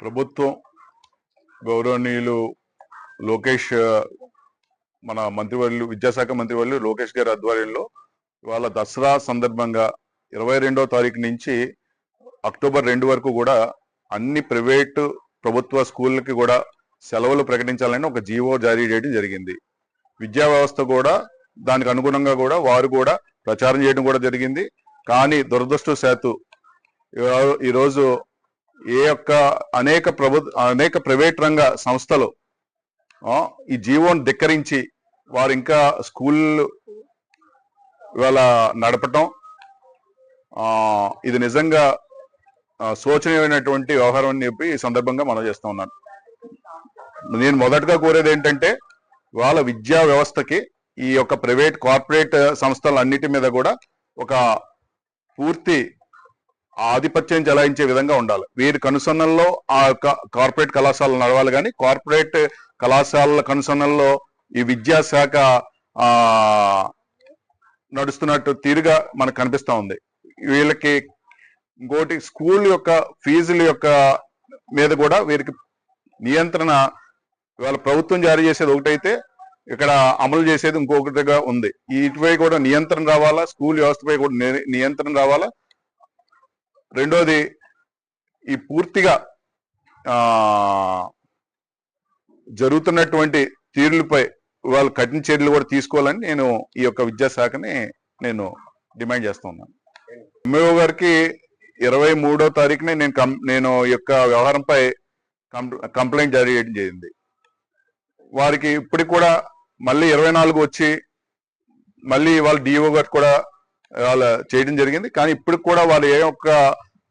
ప్రభుత్వం గౌరవనీయులు లోకేష్ మన మంత్రివర్యులు విద్యాశాఖ మంత్రివర్యులు లోకేష్ గారి ఆధ్వర్యంలో ఇవాళ దసరా సందర్భంగా ఇరవై రెండో తారీఖు నుంచి అక్టోబర్ రెండు వరకు కూడా అన్ని ప్రైవేటు ప్రభుత్వ స్కూళ్ళకి కూడా సెలవులు ప్రకటించాలని ఒక జీవో జారీ చేయడం జరిగింది. విద్యా వ్యవస్థ కూడా దానికి అనుగుణంగా కూడా వారు కూడా ప్రచారం చేయడం కూడా జరిగింది. కానీ దురదృష్టశాత్తు ఈరోజు ఏ యొక్క అనేక ప్రభు అనేక ప్రైవేట్ రంగ సంస్థలు ఈ జీవోని ధిక్కరించి వారు ఇంకా స్కూల్ ఇవాళ నడపటం ఇది నిజంగా శోచనీయమైనటువంటి వ్యవహారం అని చెప్పి ఈ సందర్భంగా మనం చేస్తూ ఉన్నాను నేను మొదటగా కోరేది ఏంటంటే వాళ్ళ విద్యా వ్యవస్థకి ఈ యొక్క ప్రైవేట్ కార్పొరేట్ సంస్థల అన్నిటి మీద కూడా ఒక పూర్తి ఆధిపత్యం చెలాయించే విధంగా ఉండాలి. వీరి కనుసన్నల్లో ఆ యొక్క కార్పొరేట్ కళాశాలలు నడవాలి కానీ కార్పొరేట్ కళాశాలల కనుసన్నల్లో ఈ విద్యాశాఖ ఆ నడుస్తున్నట్టు తీరుగా మనకు కనిపిస్తా ఉంది. వీళ్ళకి ఇంకోటి స్కూల్ యొక్క ఫీజుల యొక్క మీద కూడా వీరికి నియంత్రణ ఇవాళ ప్రభుత్వం జారీ చేసేది ఒకటైతే ఇక్కడ అమలు చేసేది ఇంకొకటిగా ఉంది. వీటిపై కూడా నియంత్రణ రావాలా? స్కూల్ వ్యవస్థపై కూడా నియంత్రణ రావాలా? రెండోది ఈ పూర్తిగా జరుగుతున్నటువంటి తీరులపై వాళ్ళు కఠిన చర్యలు కూడా తీసుకోవాలని నేను ఈ యొక్క విద్యాశాఖని నేను డిమాండ్ చేస్తున్నాను ఎంఏఓ గారికి ఇరవై మూడో తారీఖునే నేను నేను ఈ యొక్క వ్యవహారంపై కంప్లైంట్ జారీ చేయడం జరిగింది. వారికి ఇప్పటికి కూడా మళ్ళీ ఇరవై నాలుగు వచ్చి మళ్ళీ వాళ్ళ డిఓ గారు కూడా వాళ్ళ చేయడం జరిగింది. కానీ ఇప్పటికి కూడా వాళ్ళు ఏ ఒక్క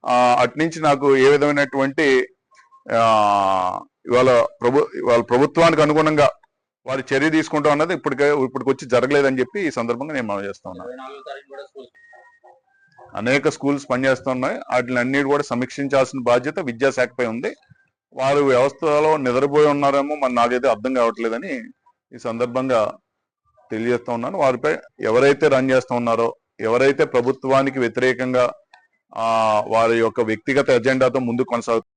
ఆ, అటు నుంచి నాకు ఏ విధమైనటువంటి ఆ, ఇవాళ ప్రభు వాళ్ళ ప్రభుత్వానికి అనుగుణంగా వారి చర్య తీసుకుంటాం అన్నది ఇప్పటికే ఇప్పటికి వచ్చి జరగలేదని చెప్పి ఈ సందర్భంగా నేను మనం చేస్తా అనేక స్కూల్స్ పనిచేస్తున్నాయి. వాటిని అన్నిటి కూడా సమీక్షించాల్సిన బాధ్యత విద్యాశాఖపై ఉంది. వారు వ్యవస్థలో నిద్రపోయి ఉన్నారేమో మరి నాకైతే అర్థం కావట్లేదని ఈ సందర్భంగా తెలియజేస్తా ఉన్నాను. వారిపై ఎవరైతే రన్ చేస్తూ ఉన్నారో ఎవరైతే ప్రభుత్వానికి వ్యతిరేకంగా వారి యొక్క వ్యక్తిగత ఎజెండాతో ముందు కొనసాగుతుంది